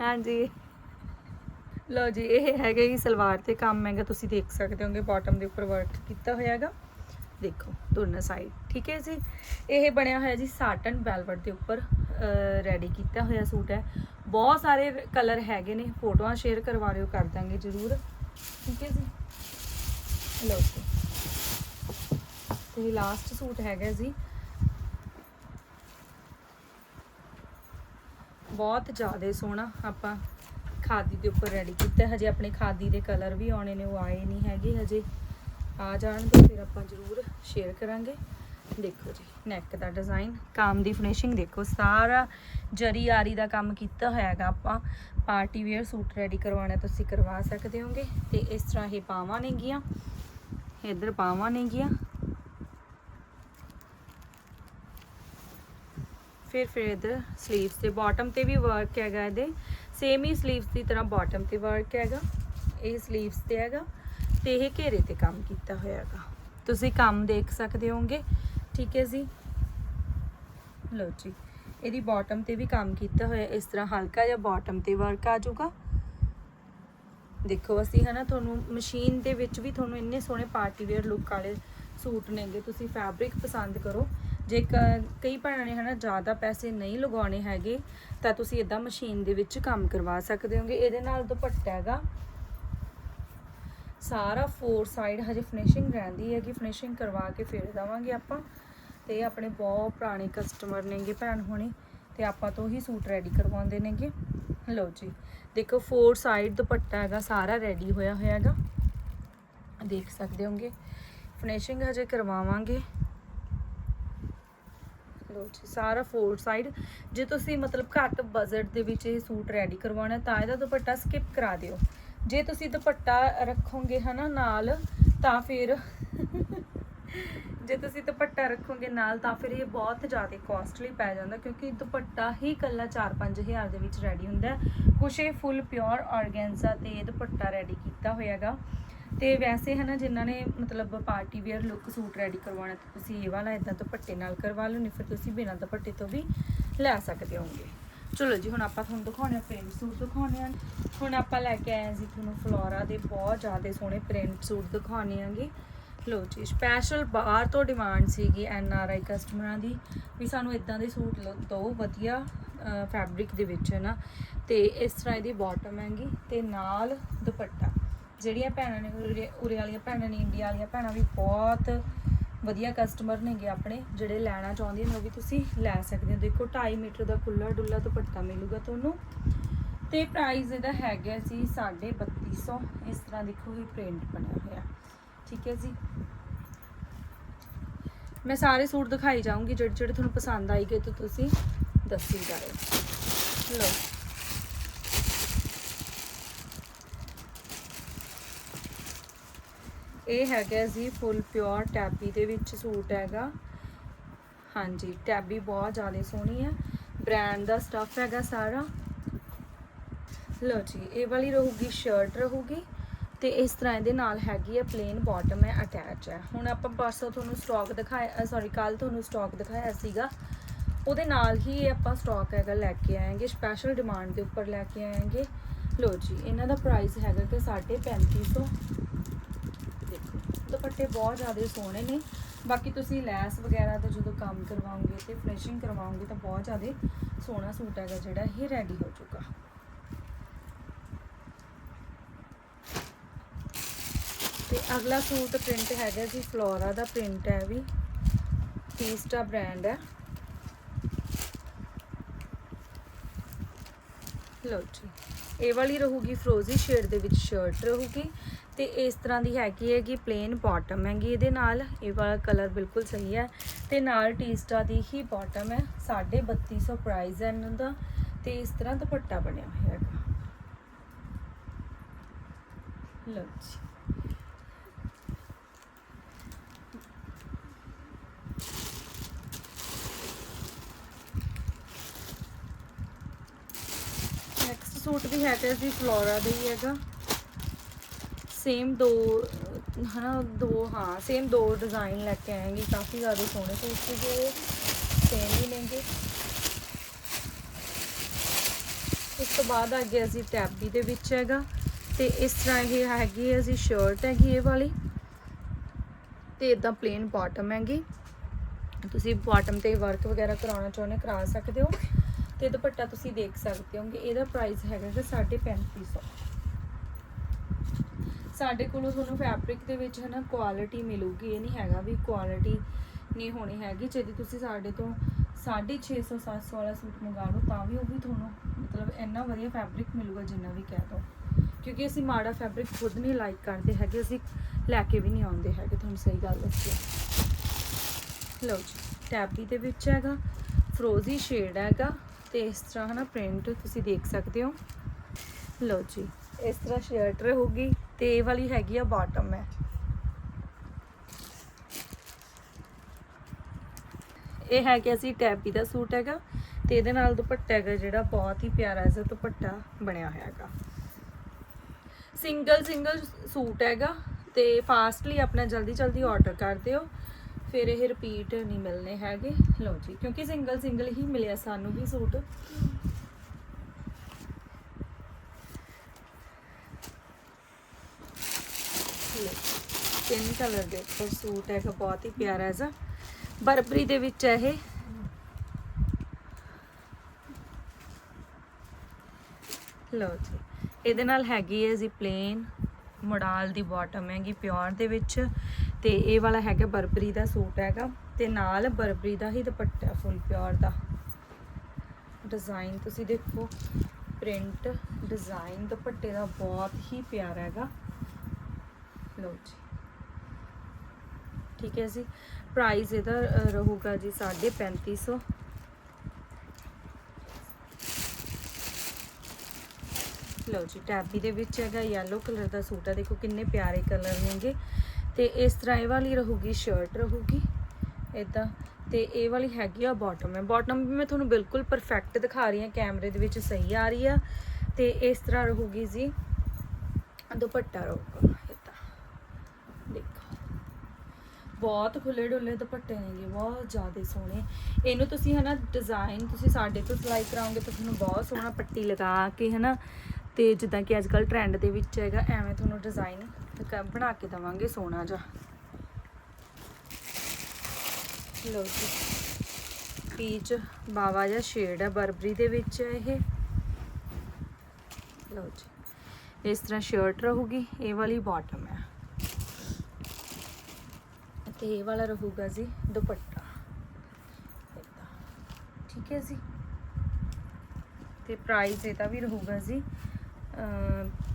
ਹਾਂਜੀ। ਲਓ ਜੀ, ਇਹ ਹੈਗਾ ਜੀ ਸਲਵਾਰ ਤੇ ਕੰਮ ਹੈਗਾ ਤੁਸੀਂ ਦੇਖ ਸਕਦੇ ਹੋਗੇ ਬਾਟਮ ਦੇ ਉੱਪਰ ਵਰਕ ਕੀਤਾ ਹੋਇਆ ਹੈਗਾ। ਦੇਖੋ, ਦੋਨੋਂ ਸਾਈਡ ਠੀਕ ਹੈ ਜੀ? ਇਹ ਬਣਿਆ ਹੋਇਆ ਜੀ ਸਾਟਨ ਵੈਲਵਟ ਦੇ ਉੱਪਰ ਰੈਡੀ ਕੀਤਾ ਹੋਇਆ ਸੂਟ ਹੈ। ਬਹੁਤ ਸਾਰੇ ਕਲਰ ਹੈਗੇ ਨੇ, ਫੋਟੋਆਂ ਸ਼ੇਅਰ ਕਰਵਾ ਲਿਓ ਕਰ ਦਾਂਗੇ ਜ਼ਰੂਰ। ਠੀਕ ਹੈ ਜੀ? ਲਓ ਜੀ ਤੇ ਲਾਸਟ ਸੂਟ ਹੈਗਾ ਜੀ ਬਹੁਤ ਜ਼ਿਆਦਾ ਸੋਹਣਾ ਆਪਾਂ ਖਾਦੀ ਦੇ ਉੱਪਰ ਰੈਡੀ ਕੀਤਾ। ਹਜੇ ਆਪਣੇ ਖਾਦੀ ਦੇ ਕਲਰ ਵੀ ਆਉਣੇ ਨੇ, ਉਹ ਆਏ ਨਹੀਂ ਹੈਗੇ ਹਜੇ। ਆ ਜਾਣ ਤੇ ਫਿਰ ਆਪਾਂ ਜ਼ਰੂਰ ਸ਼ੇਅਰ ਕਰਾਂਗੇ। ਦੇਖੋ ਜੀ ਨੈਕ ਦਾ ਡਿਜ਼ਾਈਨ ਕੰਮ ਦੀ ਫਿਨਿਸ਼ਿੰਗ ਦੇਖੋ, ਸਾਰਾ ਜਰੀ ਆਰੀ ਦਾ ਕੰਮ ਕੀਤਾ ਹੋਇਆ ਹੈਗਾ ਆਪਾਂ। ਪਾਰਟੀ ਵੇਅਰ ਸੂਟ ਰੈਡੀ ਕਰਵਾਉਣਾ ਤੁਸੀਂ ਕਰਵਾ ਸਕਦੇ ਹੋਗੇ। ਤੇ ਇਸ ਤਰ੍ਹਾਂ ਇਹ ਪਾਵਾਂ ਨੇਗੀਆਂ। इधर पाव नहीं गया। फिर फिर इधर स्लीवस से बॉटम से भी वर्क है सेम ही स्लीवस की तरह बॉटम से वर्क है ये स्लीवस से है तो यह घेरे पर काम किया होगा तुम काम देख सकते हो गे ठीक है जी। लो जी। यदि बॉटम से भी काम किया हो इस तरह हल्का जहा बॉटम से वर्क आजगा ਦੇਖੋ, ਅਸੀਂ ਹਨਾ ਤੁਹਾਨੂੰ ਮਸ਼ੀਨ ਦੇ ਵਿੱਚ ਵੀ ਤੁਹਾਨੂੰ ਇੰਨੇ ਸੋਹਣੇ ਪਾਰਟੀ ਵੇਅਰ ਲੁੱਕ ਵਾਲੇ ਸੂਟ ਨੇਗੇ, ਤੁਸੀਂ ਫੈਬਰਿਕ ਪਸੰਦ ਕਰੋ। ਜੇ ਕ- ਕਈ ਭੈਣਾਂ ਨੇ ਹਨਾ ਜ਼ਿਆਦਾ ਪੈਸੇ ਨਹੀਂ ਲਗਾਉਣੇ ਹੈਗੇ, ਤਾਂ ਤੁਸੀਂ ਇਦਾਂ ਮਸ਼ੀਨ ਦੇ ਵਿੱਚ ਕੰਮ ਕਰਵਾ ਸਕਦੇ ਹੋਗੇ। ਇਹਦੇ ਨਾਲ ਦੁਪੱਟਾ ਹੈਗਾ। ਸਾਰਾ ਫੋਰ ਸਾਈਡ ਹਜੇ ਫਿਨਿਸ਼ਿੰਗ ਰਹਿੰਦੀ ਹੈ ਕਿ ਫਿਨਿਸ਼ਿੰਗ ਕਰਵਾ ਕੇ ਫੇਰ ਦੇਵਾਂਗੇ ਆਪਾਂ। ਤੇ ਆਪਣੇ ਬਹੁਤ ਪੁਰਾਣੇ ਕਸਟਮਰ ਨੇਗੇ ਭੈਣ ਹੋਣੀ। ਤੇ ਆਪਾਂ ਤੋਂ ਹੀ ਸੂਟ ਰੈਡੀ ਕਰਵਾਉਂਦੇ ਨੇਗੇ। ਲਓ ਜੀ। ਦੇਖੋ ਫੋਰ ਸਾਈਡ ਦੁਪੱਟਾ ਹੈਗਾ, ਸਾਰਾ ਰੈਡੀ ਹੋਇਆ ਹੋਇਆ ਹੈਗਾ ਦੇਖ ਸਕਦੇ ਹੋਗੇ ਫਿਨਿਸ਼ਿੰਗ ਹਜੇ ਕਰਵਾਵਾਂਗੇ। ਲਓ ਜੀ, ਸਾਰਾ ਫੋਰ ਸਾਈਡ ਜੇ ਤੁਸੀਂ ਮਤਲਬ ਘੱਟ ਬਜਟ ਦੇ ਵਿੱਚ ਇਹ ਸੂਟ ਰੈਡੀ ਕਰਵਾਉਣਾ, ਤਾਂ ਇਹਦਾ ਦੁਪੱਟਾ ਸਕਿਪ ਕਰਾ ਦਿਓ। ਜੇ ਤੁਸੀਂ ਦੁਪੱਟਾ ਰੱਖੋਗੇ ਹਨਾ ਨਾਲ, ਤਾਂ ਫਿਰ ਜੇ ਤੁਸੀਂ ਦੁਪੱਟਾ ਰੱਖੋਗੇ ਨਾਲ, ਤਾਂ ਫਿਰ ਇਹ ਬਹੁਤ ਜ਼ਿਆਦਾ ਕਾਸਟਲੀ ਪੈ ਜਾਂਦਾ, ਕਿਉਂਕਿ ਦੁਪੱਟਾ ਹੀ ਇਕੱਲਾ 4-5000 ਦੇ ਵਿੱਚ ਰੈਡੀ ਹੁੰਦਾ ਕੁਛ ਇਹ ਫੁੱਲ ਪਿਓਰ ਆਰਗੈਂਜ਼ਾ ਤੇ ਦੁਪੱਟਾ ਰੈਡੀ ਕੀਤਾ ਹੋਇਆਗਾ। ਤੇ ਵੈਸੇ ਹੈ ਨਾ ਜਿਨ੍ਹਾਂ ਨੇ ਮਤਲਬ party wear look suit ready ਕਰਵਾਉਣਾ, ਤਾਂ ਤੁਸੀਂ ਇਹ ਵਾਲਾ ਇਦਾਂ ਦੁਪੱਟੇ ਨਾਲ ਕਰਵਾ ਲਓ, ਨਹੀਂ ਫਿਰ ਤੁਸੀਂ ਬਿਨਾਂ ਦੁਪੱਟੇ ਤੋਂ ਵੀ ਲੈ ਸਕਦੇ ਹੋਗੇ ਚਲੋ ਜੀ, ਹੁਣ ਆਪਾਂ ਤੁਹਾਨੂੰ ਦਿਖਾਉਣੇ ਆ ਪ੍ਰਿੰਟ ਸੂਟ ਦਿਖਾਉਣੇ ਆ। ਹੁਣ ਆਪਾਂ ਲੈ ਕੇ ਆਏ ਹਾਂ ਜੀ ਤੁਹਾਨੂੰ ਫਲੋਰਾ ਦੇ ਬਹੁਤ ਜ਼ਿਆਦਾ ਸੋਹਣੇ ਪ੍ਰਿੰਟ ਸੂਟ ਦਿਖਾਉਣੇ ਆਂਗੇ। ਲੋ ਜੀ ਸਪੈਸ਼ਲ ਬਾਹਰ ਤੋਂ ਡਿਮਾਂਡ ਸੀਗੀ ਐਨ ਆਰ ਆਈ ਕਸਟਮਰਾਂ ਦੀ ਵੀ ਸਾਨੂੰ ਇਦਾਂ ਦੇ ਸੂਟ ਲ- ਦਿਓ ਵਧੀਆ ਫੈਬਰਿਕ ਦੇ ਵਿੱਚ ਹੈ ਨਾ ਤੇ ਇਸ ਤਰ੍ਹਾਂ ਇਹਦੀ ਬਾਟਮ ਹੈਗੀ ਤੇ ਨਾਲ ਦੁਪੱਟਾ, ਜਿਹੜੀਆਂ ਭੈਣਾਂ ਨੇ, ਉਰੇ- ਉਰੇ ਵਾਲੀਆਂ ਭੈਣਾਂ ਨੇ ਇੰਡੀਆ ਵਾਲੀਆਂ ਭੈਣਾਂ ਵੀ ਬਹੁਤ ਵਧੀਆ ਕਸਟਮਰ ਨੇਗੇ ਆਪਣੇ, ਜਿਹੜੇ ਲੈਣਾ ਚਾਹੁੰਦੀਆਂ ਨੇ, ਉਹ ਵੀ ਤੁਸੀਂ ਲੈ ਸਕਦੇ ਹੋ। ਦੇਖੋ 2.5 ਮੀਟਰ ਦਾ ਖੁੱਲਾ ਡੁੱਲਾ ਦੁਪੱਟਾ ਮਿਲੂਗਾ ਤੁਹਾਨੂੰ। ਤੇ ਪ੍ਰਾਈਸ ਇਹਦਾ ਹੈਗਾ ਸੀ। 3250 ਇਸ ਤਰ੍ਹਾਂ ਦੇਖੋ ਇਹ ਪ੍ਰਿੰਟ ਬਣਿਆ ਹੋਇਆ। ਠੀਕ ਹੈ ਜੀ। ਮੈਂ ਸਾਰੇ ਸੂਟ ਦਿਖਾਈ ਜਾਊਂਗੀ, ਜਿਹੜੇ ਜਿਹੜੇ ਤੁਹਾਨੂੰ ਪਸੰਦ ਆਈ ਗਏ ਤਾਂ ਤੁਸੀਂ ਦੱਸੀ ਜਾਇਓ। ਲਓ। ਇਹ ਹੈਗਾ ਜੀ ਫੁੱਲ ਪਿਓਰ ਟੈਬੀ ਦੇ ਵਿੱਚ ਸੂਟ ਹੈਗਾ। ਹਾਂਜੀ ਟੈਬੀ ਬਹੁਤ ਜ਼ਿਆਦਾ ਸੋਹਣੀ ਹੈ। ਬ੍ਰਾਂਡ ਦਾ ਸਟੱਫ ਹੈਗਾ ਸਾਰਾ। ਲਓ ਜੀ, ਇਹ ਵਾਲੀ ਰਹੂਗੀ ਸ਼ਰਟ ਰਹੂਗੀ। ਤੇ ਇਸ ਤਰ੍ਹਾਂ ਇਹਦੇ ਨਾਲ ਹੈਗੀ ਹੈ ਪਲੇਨ ਬਾਟਮ ਹੈ ਅਟੈਚ ਹੈ ਹੁਣ ਆਪਾਂ ਪਰਸੋਂ ਤੁਹਾਨੂੰ ਸਟਾਕ ਦਿਖਾਇਆ ਸੌਰੀ ਕੱਲ ਤੁਹਾਨੂੰ ਸਟਾਕ ਦਿਖਾਇਆ ਸੀਗਾ। ਉਹਦੇ ਨਾਲ ਹੀ ਇਹ ਆਪਾਂ ਸਟਾਕ ਹੈਗਾ ਲੈ ਕੇ ਆਏਗੇ ਸਪੈਸ਼ਲ ਡਿਮਾਂਡ ਦੇ ਉੱਪਰ ਲੈ ਕੇ ਆਏਗੇ। ਲਓ ਜੀ, ਇਹਨਾਂ ਦਾ ਪ੍ਰਾਈਸ ਹੈਗਾ ਕਿ 3550 ਦੇਖੋ, ਦੁਪੱਟੇ ਬਹੁਤ ਜ਼ਿਆਦਾ ਸੋਹਣੇ ਨੇ। ਬਾਕੀ ਤੁਸੀਂ ਲੈਸ ਵਗੈਰਾ ਦਾ ਜਦੋਂ ਕੰਮ ਕਰਵਾਉਂਗੇ ਤੇ ਫਿਨਿਸ਼ਿੰਗ ਕਰਵਾਓਗੇ ਤਾਂ ਬਹੁਤ ਜ਼ਿਆਦਾ ਸੋਹਣਾ ਸੂਟ ਹੈਗਾ ਜਿਹੜਾ, ਇਹ ਰੈਡੀ ਹੋ ਚੁੱਕਾ ਤੇ ਅਗਲਾ ਸੂਟ ਪ੍ਰਿੰਟ ਹੈਗਾ ਜੀ ਫਲੋਰਾ ਦਾ ਪ੍ਰਿੰਟ ਹੈ ਵੀ। ਟੀਸਟਾ ਬ੍ਰਾਂਡ ਹੈ। ਲਓ ਜੀ, ਇਹ ਵਾਲੀ ਰਹੂਗੀ ਫਰੋਜ਼ੀ ਸ਼ੇਡ ਦੇ ਵਿੱਚ ਸ਼ਰਟ ਰਹੂਗੀ ਤੇ ਇਸ ਤਰ੍ਹਾਂ ਦੀ ਹੈਗੀ ਹੈ ਕਿ ਪਲੇਨ ਬਾਟਮ ਹੈਗੀ ਇਹਦੇ ਨਾਲ। ਇਹ ਵਾਲਾ ਕਲਰ ਬਿਲਕੁਲ ਸਹੀ ਹੈ ਤੇ ਨਾਲ ਟੀਸਟਾ ਦੀ ਹੀ ਬਾਟਮ ਹੈ 3250 ਪ੍ਰਾਈਸ ਹੈ ਇਹਨਾਂ ਦਾ ਤੇ ਇਸ ਤਰ੍ਹਾਂ ਦੁਪੱਟਾ ਬਣਿਆ ਹੋਇਆ ਹੈਗਾ। ਲਓ ਜੀ। ਨੈਕਸਟ ਸੂਟ ਵੀ ਹੈਗਾ ਜੀ ਫਲੋਰਾ ਦਾ ਹੀ ਹੈਗਾ। ਸੇਮ ਦੋ ਅਹ, ਹਨਾ ਦੋ ਹਾਂ ਸੇਮ ਦੋ ਡਿਜ਼ਾਈਨ ਲੈ ਕੇ ਆਏਗੀ। ਕਾਫੀ ਜ਼ਿਆਦਾ ਸੋਹਣੇ ਸੂਟ ਸੀਗੇ ਸੇਮ ਹੀ ਨੇਗੇ। ਉਸ ਤੋਂ ਬਾਅਦ ਆ ਗਿਆ ਜੀ ਟੈਬੀ ਦੇ ਵਿੱਚ ਹੈਗਾ। ਤੇ ਇਸ ਤਰ੍ਹਾਂ ਇਹ ਹੈਗੀ ਹੈ ਜੀ ਸ਼ਰਟ ਹੈਗੀ ਇਹ ਵਾਲੀ। ਤੇ ਇਦਾਂ ਪਲੇਨ ਬਾਟਮ ਹੈਗੀ। ਤੁਸੀਂ ਬਾਟਮ ਤੇ ਵਰਕ ਵਗੈਰਾ ਕਰਾਉਣਾ ਚਾਹੁੰਦੇ ਕਰਾ ਸਕਦੇ ਹੋ। ਤੇ ਦੁਪੱਟਾ ਤੁਸੀਂ ਦੇਖ ਸਕਦੇ ਹੋਗੇ, ਇਹਦਾ ਪ੍ਰਾਈਸ ਹੈਗਾ ਕਿ 3550 ਸਾਡੇ ਕੋਲੋਂ ਤੁਹਾਨੂੰ ਫੈਬਰਿਕ ਦੇ ਵਿੱਚ ਹੈ ਨਾ ਕੁਆਲਿਟੀ ਮਿਲੂਗੀ, ਇਹ ਨਹੀਂ ਹੈਗਾ ਵੀ ਕੁਆਲਿਟੀ ਨਹੀਂ ਹੋਣੀ ਹੈਗੀ, ਜੇ ਤੁਸੀਂ ਸਾਡੇ ਤੋਂ 650 700 ਵਾਲਾ ਸੂਟ ਮੰਗਾ ਲਓ, ਤਾਂ ਵੀ ਉਹ ਵੀ ਤੁਹਾਨੂੰ ਮਤਲਬ ਇੰਨਾ ਵਧੀਆ ਫੈਬਰਿਕ ਮਿਲੂਗਾ ਜਿੰਨਾ ਵੀ ਕਹਿ ਦੋ। ਕਿਉਂਕਿ ਅਸੀਂ ਮਾੜਾ ਫੈਬਰਿਕ ਖੁਦ ਨਹੀਂ ਲਾਈਕ ਕਰਦੇ ਹੈਗੇ, ਅਸੀਂ ਲੈ ਕੇ ਵੀ ਨਹੀਂ ਆਉਂਦੇ ਹੈਗੇ, ਤੁਹਾਨੂੰ ਸਹੀ ਗੱਲ ਦੱਸੀ ਲਓ ਜੀ ਟੈਬੀ ਦੇ ਵਿੱਚ ਹੈਗਾ ਫਰੋਜ਼ੀ ਸ਼ੇਡ ਹੈਗਾ ਤੇ ਇਸ ਤਰ੍ਹਾਂ ਹਨਾ ਪ੍ਰਿੰਟ ਤੁਸੀਂ ਦੇਖ ਸਕਦੇ ਹੋ। ਲਓ ਜੀ, ਇਸ ਤਰ੍ਹਾਂ ਸ਼ਰਟ ਰਹੂਗੀ ਤੇ ਇਹ ਵਾਲੀ ਹੈਗੀ ਆ ਬਾਟਮ ਹੈ। ਇਹ ਹੈ ਕਿ ਅਸੀਂ ਟੈਬੀ ਦਾ ਸੂਟ ਹੈਗਾ ਤੇ ਇਹਦੇ ਨਾਲ ਦੁਪੱਟਾ ਹੈਗਾ ਜਿਹੜਾ ਬਹੁਤ ਹੀ ਪਿਆਰਾ ਜਿਹਾ ਦੁਪੱਟਾ ਬਣਿਆ ਹੋਇਆ ਹੈਗਾ। ਸਿੰਗਲ ਸਿੰਗਲ ਸੂਟ ਹੈਗਾ ਤੇ ਫਾਸਟਲੀ ਆਪਣਾ ਜਲਦੀ ਜਲਦੀ ਆਰਡਰ ਕਰ ਦਿਓ। ਫਿਰ ਇਹ ਰਿਪੀਟ ਨਹੀਂ ਮਿਲਨੇ ਹੈਗੇ। ਲਓ ਜੀ, ਕਿਉਂਕਿ ਸਿੰਗਲ ਸਿੰਗਲ ਹੀ ਮਿਲਿਆ ਸਾਨੂੰ ਵੀ ਸੂਟ। ਤਿੰਨ ਕਲਰ ਦੇ ਉੱਪਰ ਸੂਟ ਹੈਗਾ ਬਹੁਤ ਹੀ ਪਿਆਰਾ ਜਿਹਾ। ਬਰਬਰੀ ਦੇ ਵਿੱਚ ਹੈ ਇਹ। ਲਓ ਜੀ, ਇਹਦੇ ਨਾਲ ਹੈਗੀ ਹੈ ਜੀ ਪਲੇਨ ਮੋਡਾਲ ਦੀ ਬਾਟਮ ਹੈਗੀ ਪਿਓਰ ਦੇ ਵਿੱਚ। ਤੇ ਇਹ ਵਾਲਾ ਹੈਗਾ ਬਰਬਰੀ ਦਾ ਸੂਟ ਹੈਗਾ ਤੇ ਨਾਲ ਬਰਬਰੀ ਦਾ ਹੀ ਦੁਪੱਟਾ ਫੁੱਲ ਪਿਓਰ ਦਾ। ਡਿਜ਼ਾਈਨ ਤੁਸੀਂ ਦੇਖੋ ਪ੍ਰਿੰਟ ਡਿਜ਼ਾਈਨ ਦੁਪੱਟੇ ਦਾ ਬਹੁਤ ਹੀ ਪਿਆਰਾ ਹੈਗਾ। ਲਓ ਜੀ। ਠੀਕ ਹੈ ਜੀ। ਪ੍ਰਾਈਸ ਇਹਦਾ ਅ, ਰਹੂਗਾ ਜੀ 3550 ਲਓ ਜੀ ਟੈਬੀ ਦੇ ਵਿੱਚ ਹੈਗਾ ਯੈਲੋ ਕਲਰ ਦਾ ਸੂਟ ਹੈ ਦੇਖੋ ਕਿੰਨੇ ਪਿਆਰੇ ਕਲਰ ਨੇਗੇ। ਤੇ ਇਸ ਤਰ੍ਹਾਂ ਇਹ ਵਾਲੀ ਰਹੂਗੀ ਸ਼ਰਟ ਰਹੂਗੀ ਇਦਾਂ ਤੇ ਇਹ ਵਾਲੀ ਹੈਗੀ ਆ ਬਾਟਮ ਹੈ ਬਾਟਮ ਵੀ ਮੈਂ ਤੁਹਾਨੂੰ ਬਿਲਕੁਲ ਪਰਫੈਕਟ ਦਿਖਾ ਰਹੀ ਹਾਂ, ਕੈਮਰੇ ਦੇ ਵਿੱਚ ਸਹੀ ਆ ਰਹੀ ਆ। ਤੇ ਇਸ ਤਰ੍ਹਾਂ ਰਹੂਗੀ ਜੀ, ਦੁਪੱਟਾ ਰਹੂਗਾ ਇਦਾਂ ਦੇਖੋ। ਬਹੁਤ ਖੁੱਲੇ ਡੁੱਲੇ ਦੁਪੱਟੇ ਨੇਗੇ ਬਹੁਤ ਜ਼ਿਆਦਾ ਸੋਹਣੇ। ਇਹਨੂੰ ਤੁਸੀਂ ਹਨਾ ਡਿਜ਼ਾਈਨ ਤੁਸੀਂ ਸਾਡੇ ਤੋਂ ਸਲਾਈ ਕਰਾਓਗੇ ਤਾਂ ਤੁਹਾਨੂੰ ਬਹੁਤ ਸੋਹਣਾ ਪੱਟੀ ਲਗਾ ਕੇ ਹਨਾ, ਤੇ ਜਿੱਦਾਂ ਕਿ ਅੱਜ ਕੱਲ ਟ੍ਰੈਂਡ ਦੇ ਵਿੱਚ ਹੈਗਾ, ਐਵੇਂ ਤੁਹਾਨੂੰ ਡਿਜ਼ਾਈਨ ਬਣਾ ਕੇ ਦਵਾਂਗੇ ਸੋਨਾ ਜਿਹਾ। ਲਓ ਜੀ। ਪੀਚ ਬਾਵਾ ਜਿਹਾ ਸ਼ੇਡ ਹੈ ਬਰਬਰੀ ਦੇ ਵਿੱਚ ਹੈ ਇਹ। ਲਓ ਜੀ। ਇਸ ਤਰ੍ਹਾਂ ਸ਼ਰਟ ਰਹੂਗੀ, ਇਹ ਵਾਲੀ ਬਾਟਮ ਹੈ ਤੇ ਇਹ ਵਾਲਾ ਰਹੂਗਾ ਜੀ ਦੁਪੱਟਾ। ਠੀਕ ਹੈ ਜੀ। ਤੇ ਪ੍ਰਾਈਸ ਇਹਦਾ ਵੀ ਰਹੂਗਾ ਜੀ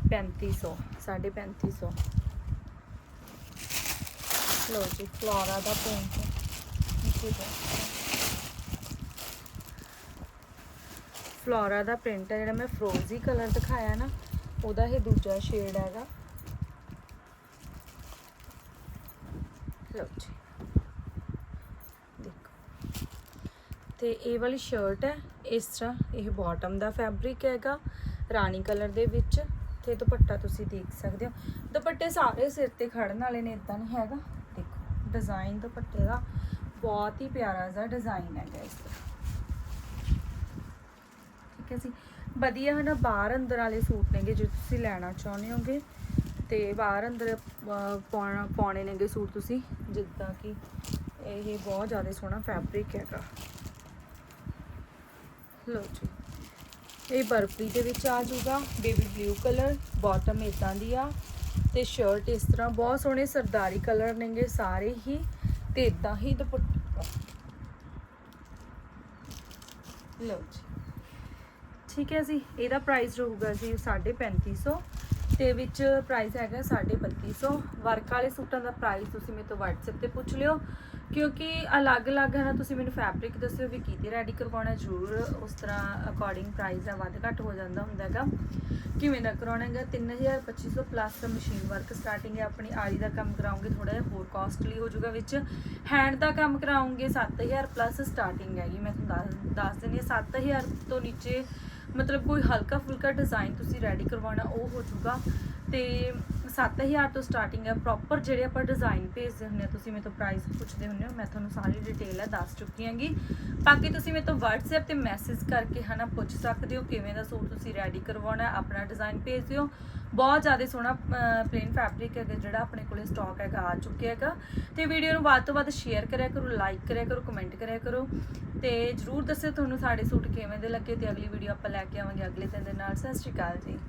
3500 3550 ਲੋ ਜੀ, ਫਲੋਰਾ ਦਾ ਪ੍ਰਿੰਟ ਫਲੋਰਾ ਦਾ ਪ੍ਰਿੰਟ ਹੈ ਜਿਹੜਾ ਮੈਂ ਫਰੋਜ਼ੀ ਕਲਰ ਦਿਖਾਇਆ ਨਾ, ਉਹਦਾ ਇਹ ਦੂਜਾ ਸ਼ੇਡ ਹੈਗਾ। ਲਓ ਜੀ। ਦੇਖੋ। ਤੇ ਇਹ ਵਾਲੀ ਸ਼ਰਟ ਹੈ, ਇਸ ਤਰ੍ਹਾਂ ਇਹ ਬਾਟਮ ਦਾ ਫੈਬਰਿਕ ਹੈਗਾ, ਰਾਣੀ ਕਲਰ ਦੇ ਵਿੱਚ। ਤੇ ਦੁਪੱਟਾ ਤੁਸੀਂ ਦੇਖ ਸਕਦੇ ਹੋ। ਦੁਪੱਟੇ ਸਾਰੇ ਸਿਰ ਤੇ ਖੜਨ ਵਾਲੇ ਨੇ ਇਦਾਂ ਨਹੀਂ ਹੈਗਾ। ਦੇਖੋ ਡਿਜ਼ਾਈਨ ਦੁਪੱਟੇ ਦਾ ਬਹੁਤ ਹੀ ਪਿਆਰਾ ਜਿਹਾ ਡਿਜ਼ਾਈਨ ਹੈਗਾ ਇਸ ਠੀਕ ਹੈ ਜੀ। ਵਧੀਆ ਹੈ ਨਾ ਬਾਹਰ ਅੰਦਰ ਵਾਲੇ ਸੂਟ ਨੇਗੇ ਜੇ ਤੁਸੀਂ ਲੈਣਾ ਚਾਹੁੰਦੇ ਹੋਗੇ। ਤੇ ਬਾਹਰ ਅੰਦਰ ਪਾਉਣਾ, ਪਾਉਣੇ ਨੇਗੇ ਸੂਟ ਤੁਸੀਂ। ਜਿੱਦਾਂ ਕਿ ਇਹ ਬਹੁਤ ਜ਼ਿਆਦਾ ਸੋਹਣਾ ਫੈਬਰਿਕ ਹੈਗਾ। ਲਓ ਜੀ। ਇਹ ਬਰਫੀ ਦੇ ਵਿੱਚ ਆ ਜਾਊਗਾ। ਬੇਬੀ ਬਲੂ ਕਲਰ ਬਾਟਮ ਇਦਾਂ ਦੀ ਆ। ਤੇ ਸ਼ਰਟ ਇਸ ਤਰ੍ਹਾਂ ਬਹੁਤ ਸੋਹਣੇ ਸਰਦਾਰੀ ਕਲਰ ਨੇਗੇ ਸਾਰੇ ਹੀ। ਤੇ ਇਦਾਂ ਹੀ ਦੁਪੱਟਾ। ਲਓ ਜੀ। ਠੀਕ ਹੈ ਜੀ, ਇਹਦਾ ਪ੍ਰਾਈਸ ਰਹੂਗਾ ਜੀ 3550 ਤੇ ਵਿੱਚ ਪ੍ਰਾਈਸ ਹੈਗਾ 3250 ਵਰਕ ਵਾਲੇ ਸੂਟਾਂ ਦਾ ਪ੍ਰਾਈਸ ਤੁਸੀਂ ਮੇਰੇ ਤੋਂ WhatsApp ਤੇ ਪੁੱਛ ਲਿਓ। ਕਿਉਂਕਿ ਅਲੱਗ-ਅਲੱਗ ਹੈ ਨਾ, ਤੁਸੀਂ ਮੈਨੂੰ ਫੈਬਰਿਕ ਦੱਸਿਓ ਵੀ ਕਿਤੇ ਰੈਡੀ ਕਰਵਾਉਣਾ, ਜ਼ਰੂਰ ਉਸ ਤਰ੍ਹਾਂ ਅਕੋਰਡਿੰਗ ਪ੍ਰਾਈਸ ਦਾ ਵੱਧ ਘੱਟ ਹੋ ਜਾਂਦਾ ਹੁੰਦਾ ਹੈਗਾ। ਕਿਵੇਂ ਦਾ ਕਰਾਉਣਾ ਹੈਗਾ 3250 ਪਲੱਸ ਮਸ਼ੀਨ ਵਰਕ ਸਟਾਰਟਿੰਗ ਹੈ, ਆਪਣੀ ਆਰੀ ਦਾ ਕੰਮ ਕਰਾਉਂਗੇ ਥੋੜਾ ਜਿਹਾ ਹੋਰ ਕਾਸਟਲੀ ਹੋ ਜਾਊਗਾ ਵਿੱਚ। ਹੈਂਡ ਦਾ ਕੰਮ ਕਰਾਉਂਗੇ 7000 ਪਲੱਸ ਸਟਾਰਟਿੰਗ ਹੈਗੀ, ਮੈਂ ਤੁਹਾਨੂੰ ਦੱਸ ਦੱਸ ਦਿੰਦੀ ਹਾਂ 7000 ਤੋਂ ਨੀਚੇ ਮਤਲਬ ਕੋਈ ਹਲਕਾ ਫੁਲਕਾ ਡਿਜ਼ਾਈਨ ਤੁਸੀਂ ਰੈਡੀ ਕਰਵਾਉਣਾ, ਉਹ ਹੋ ਜਾਊਗਾ। ਤੇ 7000 ਤੋਂ ਸਟਾਰਟਿੰਗ ਹੈ। ਪ੍ਰੋਪਰ ਜਿਹੜੇ ਆਪਾਂ ਡਿਜ਼ਾਈਨ ਭੇਜਦੇ ਹੁੰਦੇ ਆ, ਤੁਸੀਂ ਮੇਰੇ ਤੋਂ ਪ੍ਰਾਈਸ ਪੁੱਛਦੇ ਹੁੰਦੇ ਹੋ, ਮੈਂ ਤੁਹਾਨੂੰ ਸਾਰੀ ਡਿਟੇਲ ਹੈ, ਦੱਸ ਚੁੱਕੀ ਹਾਂਗੀ। ਬਾਕੀ ਤੁਸੀਂ ਮੇਰੇ ਤੋਂ WhatsApp ਤੇ ਮੈਸੇਜ ਕਰਕੇ ਹਨਾ ਪੁੱਛ ਸਕਦੇ ਹੋ, ਕਿਵੇਂ ਦਾ ਸੂਟ ਤੁਸੀਂ ਰੈਡੀ ਕਰਵਾਉਣਾ ਆਪਣਾ ਡਿਜ਼ਾਈਨ ਭੇਜ ਦਿਓ। ਬਹੁਤ ਜ਼ਿਆਦਾ ਸੋਹਣਾ ਪਲੇਨ ਫੈਬਰਿਕ ਹੈਗਾ, ਜਿਹੜਾ ਆਪਣੇ ਕੋਲੇ ਸਟਾਕ ਹੈਗਾ, ਆ ਚੁੱਕਿਆ ਹੈਗਾ। ਤੇ ਵੀਡੀਓ ਨੂੰ ਵੱਧ ਤੋਂ ਵੱਧ ਸ਼ੇਅਰ ਕਰਿਆ ਕਰੋ ਲਾਈਕ ਕਰਿਆ ਕਰੋ ਕਮੈਂਟ ਕਰਿਆ ਕਰੋ। ਤੇ ਜਰੂਰ ਦੱਸਿਓ ਤੁਹਾਨੂੰ ਸਾਡੇ ਸੂਟ ਕਿਵੇਂ ਦੇ ਲੱਗੇ ਤੇ ਅਗਲੀ ਵੀਡੀਓ ਆਪਾਂ ਲੈ ਕੇ ਆਵਾਂਗੇ। ਅਗਲੇ ਦਿਨ ਦੇ ਨਾਲ, ਸਤਿ ਸ਼੍ਰੀ ਅਕਾਲ ਜੀ।